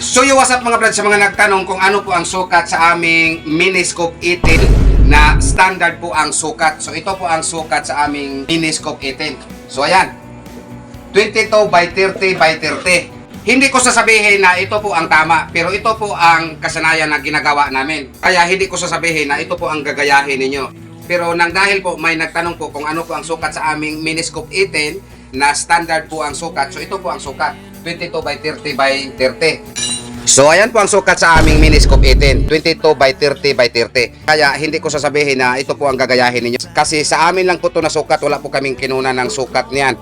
So yung what's up mga brad sa mga nagtanong kung ano po ang sukat sa aming Miniscope 18 na standard po ang sukat. So ito po ang sukat sa aming Miniscope 18. So ayan, 22 by 30 by 30. Hindi ko sasabihin na ito po ang tama, pero ito po ang kasanayan na ginagawa namin. Kaya hindi ko sasabihin na ito po ang gagayahin ninyo. Pero nang dahil po may nagtanong po kung ano po ang sukat sa aming Miniscope 18 na standard po ang sukat. So ito po ang sukat, 22 by 30 by 30. So ayan po ang sukat sa aming Miniscope 18, 22 by 30 by 30. Kaya hindi ko sasabihin na ito po ang gagayahin ninyo. Kasi sa amin lang po ito na sukat, wala po kaming kinuna ng sukat niyan.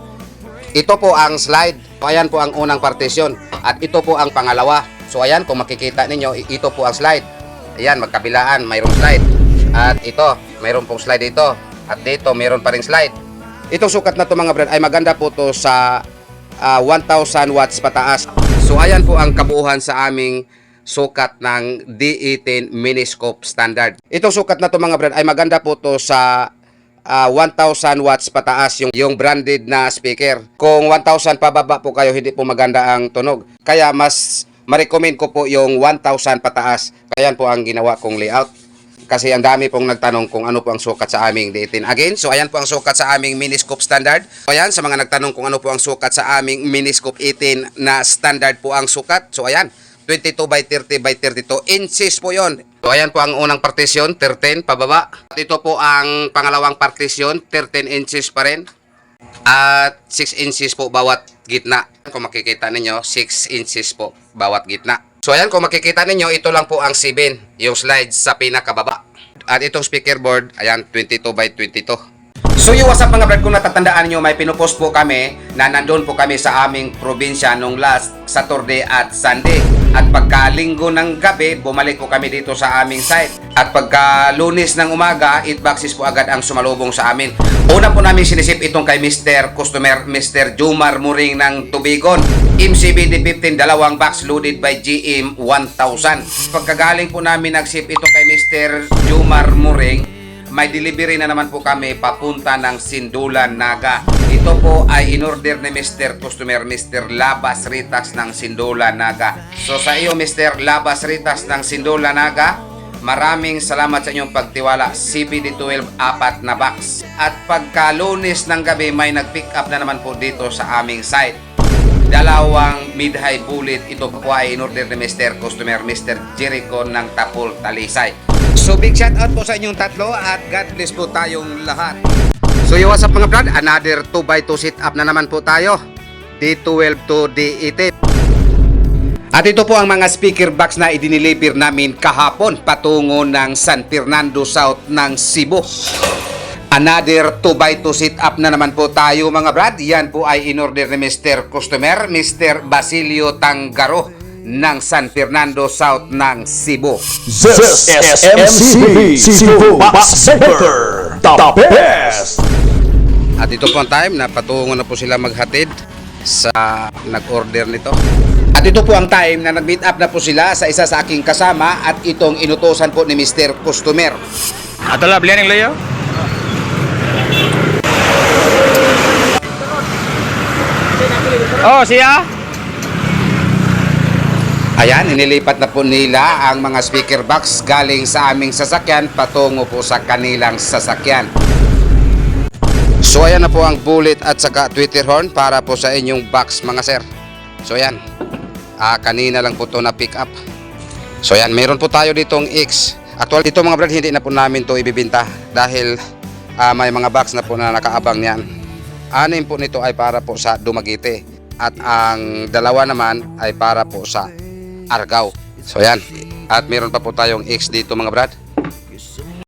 Ito po ang slide. Ayan po ang unang partisyon. At ito po ang pangalawa. So ayan, kung makikita ninyo, ito po ang slide. Ayan, magkabilaan, mayroong slide. At ito, mayroon pong slide dito. At dito, mayroon pa ring slide. Itong sukat na to mga brad ay maganda po to sa ah, 1,000 watts pataas. So ayan po ang kabuuhan sa aming sukat ng D18 Miniscope Standard. Itong sukat na to mga brad ay maganda po to sa ah, 1,000 watts pataas yung, yung branded na speaker. Kung 1,000 pababa po kayo, hindi po maganda ang tunog. Kaya mas ma-recommend ko po yung 1,000 pataas. Kaya po ang ginawa kong layout. Kasi ang dami pong nagtanong kung ano po ang sukat sa aming D18. Again, so ayan po ang sukat sa aming Miniscope Standard. So ayan, sa mga nagtanong kung ano po ang sukat sa aming Miniscope 18 na standard po ang sukat. So ayan, 22 by 30 by 32 inches po yon. So ayan po ang unang partisyon, 13 pababa. At ito po ang pangalawang partisyon, 13 inches pa rin. At 6 inches po bawat gitna. Kung makikita ninyo, 6 inches po bawat gitna. So ayan, kung makikita ninyo, ito lang po ang 7, yung slides sa pinakababa. At itong speaker board, ayan, 22 by 22. So yung WhatsApp mga brad, kung natatandaan nyo, may pinupost po kami na nandun po kami sa aming probinsya nung last Saturday at Sunday. At pagka linggo ng gabi, bumalik po kami dito sa aming site. At pagka lunes ng umaga, 8 boxes po agad ang sumalubong sa amin. Una po namin sinisip itong kay Mr. Customer, Mr. Jumar Muring ng Tubigon. MCBD 15, dalawang box loaded by GM 1000. Pagkagaling po namin nagsip ito kay Mr. Jumar Muring, may delivery na naman po kami papunta ng Sindulan, Naga. Ito po ay in-order ni Mr. Customer, Mr. Labas Ritas ng Sindulan, Naga. So sa iyo, Mr. Labas Ritas ng Sindulan, Naga, maraming salamat sa inyong pagtiwala. CBD12, apat na box. At pagka lunes ng gabi, may nag-pick up na naman po dito sa aming site dalawang mid-high bullet. Ito po ay in-order ni Mr. Customer, Mr. Jericho ng Tapol, Talisay. So big shout out po sa inyong tatlo at God bless po tayong lahat. So yung what's up mga brad, another 2x2 sit up na naman po tayo. D12 to D18. At ito po ang mga speaker box na idiniliver namin kahapon patungo ng San Fernando South ng Cebu. Another 2x2 sit up na naman po tayo mga brad. Yan po ay in-order ni Mr. Customer, Mr. Basilio Tangaro ng San Fernando South ng Cebu. This is MCB Cebu Box Center, the best! At ito po ang time na patungo na po sila maghatid sa nag-order nito. At ito po ang time na nag-meet up na po sila sa isa sa aking kasama at itong inutosan po ni Mr. Customer. Ato la, belian yung layo? Oh, siya? Ayan, inilipat na po nila ang mga speaker box galing sa aming sasakyan patungo po sa kanilang sasakyan. So ayan na po ang bullet at saka Twitter horn para po sa inyong box mga sir. So ayan, ah, kanina lang po to na pick up. So ayan, meron po tayo ditong X. Actual dito mga brad, hindi na po namin to ibibinta dahil ah, may mga box na po na nakaabang niyan. Anim po nito ay para po sa Dumaguete at ang dalawa naman ay para po sa Argao. So yan. At meron pa po tayong X dito mga brad.